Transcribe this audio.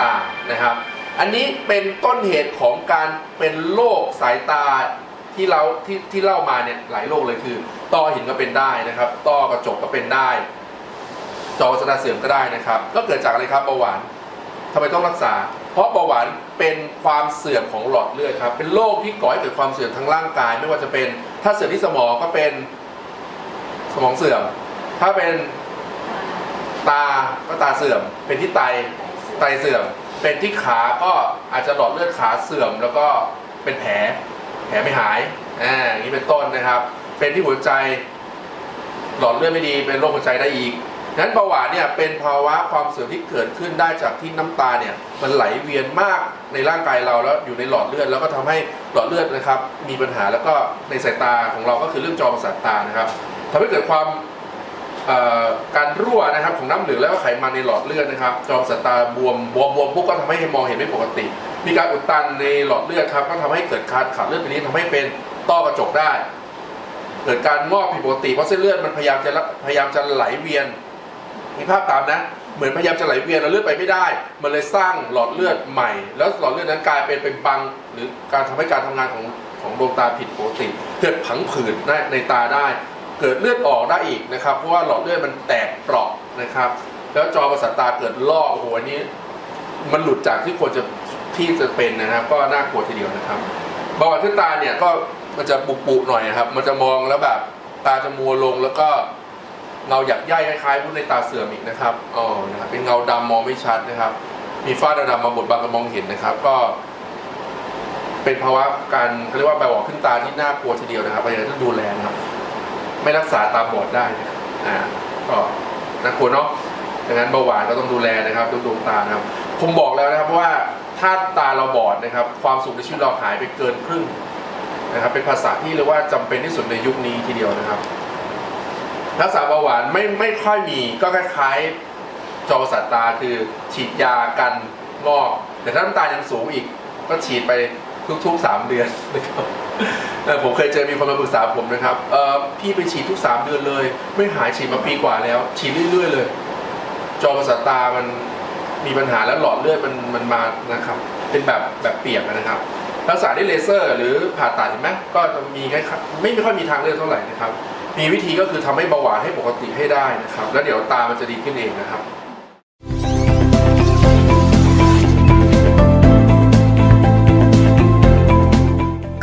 ตานะครับ อันนี้เป็นต้นเหตุของการเป็นโรคสายตาที่เราที่ที่เล่ามาเนี่ยหลายโรคเลยคือ ต้อหินก็เป็นได้นะครับ ต้อกระจกก็เป็นได้ จอประสาเสื่อมก็ได้นะครับ ก็เกิดจากอะไรครับเบาหวานทำไมต้องรักษา เพราะเบาหวานเป็นความเสื่อมของหลอดเลือดครับ เป็นโรคที่ก่อให้เกิดความเสื่อมทั้งร่างกาย ไม่ว่าจะเป็น ถ้าเสื่อมที่สมองก็เป็นสมองเสื่อม ถ้าเป็นตาก็ตาเสื่อม เป็นที่ไต ไตเสื่อม เป็นที่ขาก็อาจจะหลอดเลือดขาเสื่อม แล้วก็เป็นแผล แผลไม่หายอ่าอย่างนี้เป็นต้นนะครับ เป็นที่หัวใจ หลอดเลือดไม่ดี เป็นโรคหัวใจได้อีกนั้นเบาหวานเนี่ยเป็นภาวะความเสื่อมที่เกิดขึ้นได้จากที่น้ำตาเนี่ยมันไหลเวียนมากในร่างกายเราแล้วอยู่ในหลอดเลือดแล้วก็ทำให้หลอดเลือดนะครับ มีปัญหาแล้วก็ในสายตาของเราก็คือเรื่องจอประสาทตานะครับทำให้เกิดความ การรั่วนะครับของน้ำเหลืองแล้วก็ไขมันในหลอดเลือดนะครับ จอประสตาบวมบวมบวมปุ๊บก็ทำให้มองเห็นไม่ปกติ มีการอุดตันในหลอดเลือดครับก็ทำให้เกิดการขาดเลือดไปนี้ทำให้เป็นต้อกระจกได้ เกิดการงอกผิดปกติเพราะเส้นเลือดมันพยายามจะพยายามจะไหลเวียนมีภาพตามนะเหมือนพยายามจะไหลเวียนแล้วเลือดไปไม่ได้ มันเลยสร้างหลอดเลือดใหม่ แล้วหลอดเลือดนั้นกลายเป็นเป็นบัง หรือการทำให้การทำงานของของดวงตาผิดปกติ เกิดผังผืดได้ในตาได้ เกิดเลือดออกได้อีกนะครับ เพราะว่าหลอดเลือดมันแตกเปราะนะครับ แล้วจอประสาทตาเกิดลอกโอ้โหอันนี้ มันหลุดจากที่ควรจะที่จะเป็นนะครับ ก็น่ากลัวทีเดียวนะครับบาหวานขึ้นตาเนี่ยก็มันจะปุปุๆหน่อยนะครับ มันจะมองแล้วแบบตาจะมัวลงแล้วก็เงาหยักใย่คล้ายๆพวกในตาเสื่อมอีกนะครับอ๋อนะครับเป็นเงาดำมองไม่ชัดนะครับ มีฝ้าดำมาบดบังกระมองเห็นนะครับ ก็ เป็นภาวะการเขาเรียกว่าใบหวอขึ้นตาที่น่ากลัวทีเดียวนะครับพราะฉะนั้นต้องดูแลนะครับ ไม่รักษาตาบอดได้นะครับอ่าก็น่ากลัวเนาะดังนั้นเบาหวานก็ต้องดูแลนะครับดูดวงตานะครับ ผมบอกแล้วนะครับว่าถ้าตาเราบอดนะครับ ความสุขในชีวิตเราหายไปเกินครึ่งนะครับ เป็นภาษาที่เรียกว่าจำเป็นที่สุดในยุคนี้ทีเดียวนะครับรักษาเบาหวานไม่ไม่ค่อยมีก็คล้ายๆจอประสาทตาคือฉีดยากันงอก แต่ถ้าน้ำตาลยังสูงอีก ก็ฉีดไป ทุกๆ 3 เดือนนะครับผมเคยเจอมีคนมาปรึกษาผมนะครับเออพี่ไปฉีดทุก 3 เดือนเลย ไม่หายฉีดมาปีกว่าแล้ว ฉีดเรื่อยๆเลย จอประสาทตามันมีปัญหาแล้วหลอดเลือดมันมันมานะครับ เป็นแบบแบบเปียกนะครับรักษาด้วยเลเซอร์ หรือผ่าตัดเห็นไหมก็จะมีแค่ไม่ค่อยมีทางเลือกเท่าไหร่นะครับ มีวิธีก็คือทำให้เบาหวานให้ปกติให้ได้นะครับ แล้วเดี๋ยวตามันจะดีขึ้นเองนะครับ